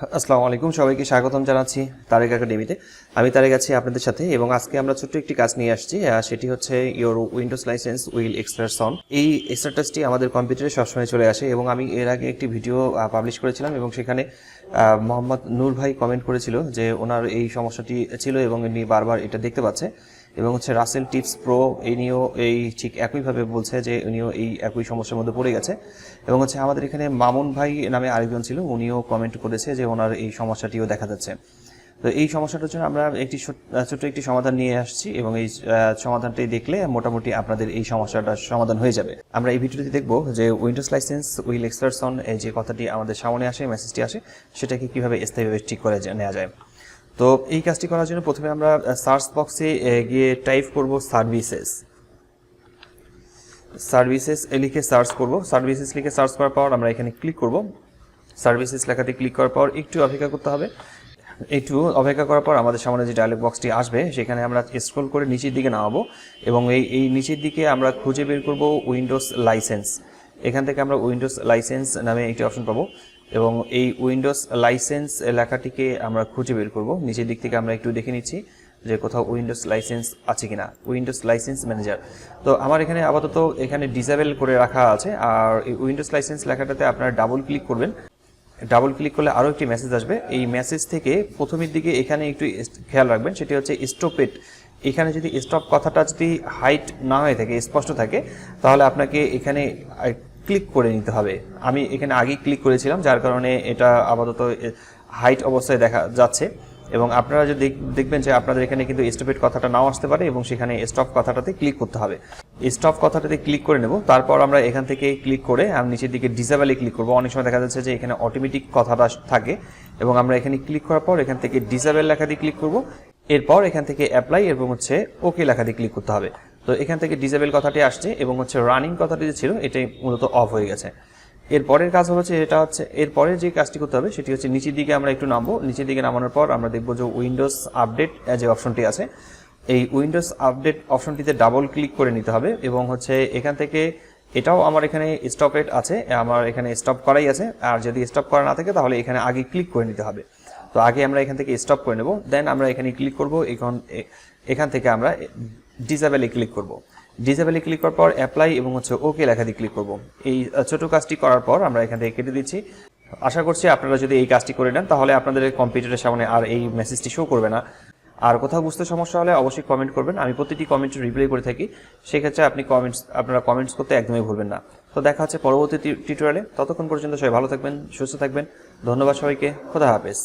আসসালামু আলাইকুম, সবাইকে স্বাগতম জানাচ্ছি তারেক একাডেমিতে। আমি তারেক আছি আপনাদের সাথে এবং আজকে আমরা ছোট্ট একটি কাজ নিয়ে আসছি সেটি হচ্ছে your Windows license will extras on এই এক্সট্রাটাসটি আমাদের কম্পিউটারে সবসময় চলে আসে এবং আমি এর আগে একটি ভিডিও পাবলিশ করেছিলাম এবং সেখানে মোহাম্মদ নূর ভাই কমেন্ট করেছিল যে ওনার এই সমস্যাটি ছিল এবং উনি বারবার এটা দেখতে পাচ্ছে। এবং হচ্ছে রাসেল টিপস প্রো এই নিয়েও এই ঠিক একইভাবে বলছে যে উনিও এই একই সমস্যার মধ্যে পড়ে গেছে। এবং হচ্ছে আমাদের এখানে মামুন ভাই নামে আরেকজন ছিল, উনিও কমেন্ট করেছে যে ওনার এই সমস্যাটিও দেখা যাচ্ছে। তো এই সমস্যাটার জন্য আমরা একটি ছোট- ছোট্ট একটি সমাধান নিয়ে আসছি এবং এই সমাধানটি দেখলে মোটামুটি আপনাদের এই সমস্যাটার সমাধান হয়ে যাবে। আমরা এই ভিডিওতে দেখব যে উইন্ডোজ লাইসেন্স উইল এক্সপার্টসন এই যে কথাটি আমাদের সামনে আসে মেসেজটি আসে, সেটাকে কীভাবে স্থায়ীভাবে ঠিক করে নেওয়া যায়। তো এই কাজটি করার জন্য প্রথমে আমরা সার্চ বক্সে গিয়ে টাইপ করব সার্ভিসেস সার্ভিসেস লিখে সার্চ করব। সার্ভিসেস লিখে সার্চ করার পর আমরা এখানে ক্লিক করব। সার্ভিসেস লেখাতে ক্লিক করার পর একটু অপেক্ষা করতে হবে। একটু অপেক্ষা করার পর আমাদের সামনে যে ডায়লগ বক্সটি আসবে, সেখানে আমরা স্ক্রল করে নিচের দিকে নামাবো এবং এই এই নিচের দিকে আমরা খুঁজে বের করব উইন্ডোজ লাইসেন্স। এখান থেকে আমরা উইন্ডোজ লাইসেন্স নামে একটি অপশন পাবো। এবং এই উইন্ডোজ লাইসেন্স লেখাটিকে আমরা খুঁজে বের করব। নিচের দিক থেকে আমরা একটু দেখে নিচ্ছি যে কোথাও উইন্ডোজ লাইসেন্স আছে কিনা। Windows license manager. তো আমার এখানে আপাতত এখানে ডিসেবল করে রাখা আছে। আর এই উইন্ডোজ লাইসেন্স লেখাটাতে আপনারা ডাবল ক্লিক করবেন। ডাবল ক্লিক করলে আরও একটি মেসেজ আসবে। এই মেসেজ থেকে প্রথমের দিকে এখানে একটু খেয়াল রাখবেন। সেটি হচ্ছে স্টপেট এখানে যদি স্টপ কথাটা যদি হাইট না হয়ে থাকে, স্পষ্ট থাকে, তাহলে আপনাকে এখানে ক্লিক করে নিতে হবে। আমি এখানে আগেই ক্লিক করেছিলাম, যার কারণে এটা আপাতত হাইট অবস্থায় দেখা যাচ্ছে। এবং আপনারা যদি দেখ- দেখবেন যে আপনাদের এখানে কিন্তু স্টপেট কথাটা নাও আসতে পারে এবং সেখানে স্টপ কথাটাতে ক্লিক করতে হবে। স্টপ কথাটাতে ক্লিক করে নেব, তারপর আমরা এখান থেকে ক্লিক করে, আমি, নিচের দিকে ডিসেবলে ক্লিক করব। অনেক সময় দেখা যাচ্ছে যে এখানে অটোমেটিক কথাটা থাকে এবং আমরা এখানে ক্লিক করার পর এখান থেকে ডিসেবল লেখা দিয়ে ক্লিক করব। এরপর এখান থেকে অ্যাপ্লাই এবং হচ্ছে ওকে লেখা দিয়ে ক্লিক করতে হবে। তো এখান থেকে ডিসেবল কথাটি আসছে এবং হচ্ছে রানিং কথাটি যে ছিল, এটাই মূলত অফ হয়ে গেছে। এরপরের কাজ হচ্ছে এটা হচ্ছে এরপরে যে কাজটি করতে হবে সেটি হচ্ছে নিচের দিকে আমরা একটু নামবো। নিচের দিকে নামানোর পর আমরা দেখব যে উইন্ডোজ আপডেট যে অপশনটি আছে, এই উইন্ডোজ আপডেট অপশনটিতে ডাবল ক্লিক করে নিতে হবে এবং হচ্ছে এখান থেকে এটাও আমার এখানে স্টপেট আছে, আমার এখানে স্টপ করাই আছে। আর যদি স্টপ করা না থাকে তাহলে এখানে আগে ক্লিক করে নিতে হবে। তো আগে আমরা এখান থেকে স্টপ করে নেব দেন আমরা এখানে ক্লিক করব, এখন এখান থেকে আমরা ডিসেবলে ক্লিক করব। ডিসেবলে ক্লিক করার পর অ্যাপ্লাই এবং হচ্ছে ওকে লেখা দিয়ে ক্লিক করব। এই ছোট কাজটি করার পর আমরা এখান থেকে কেটে দিচ্ছি। আশা করছি আপনারা যদি এই কাজটি করে নেন, তাহলে আপনাদের কম্পিউটারের সামনে আর এই মেসেজটি শো করবে না। আর কোথাও বুঝতে সমস্যা হলে অবশ্যই কমেন্ট করবেন। আমি প্রতিটি কমেন্ট রিপ্লাই করে থাকি। সেক্ষেত্রে আপনি কমেন্টস আপনারা কমেন্টস করতে একদমই ভুলবেন না। তো দেখা হচ্ছে পরবর্তী টিউটোরিয়ালে ততক্ষণ পর্যন্ত সবাই ভালো থাকবেন, সুস্থ থাকবেন। ধন্যবাদ সবাইকে। খোদা হাফেজ।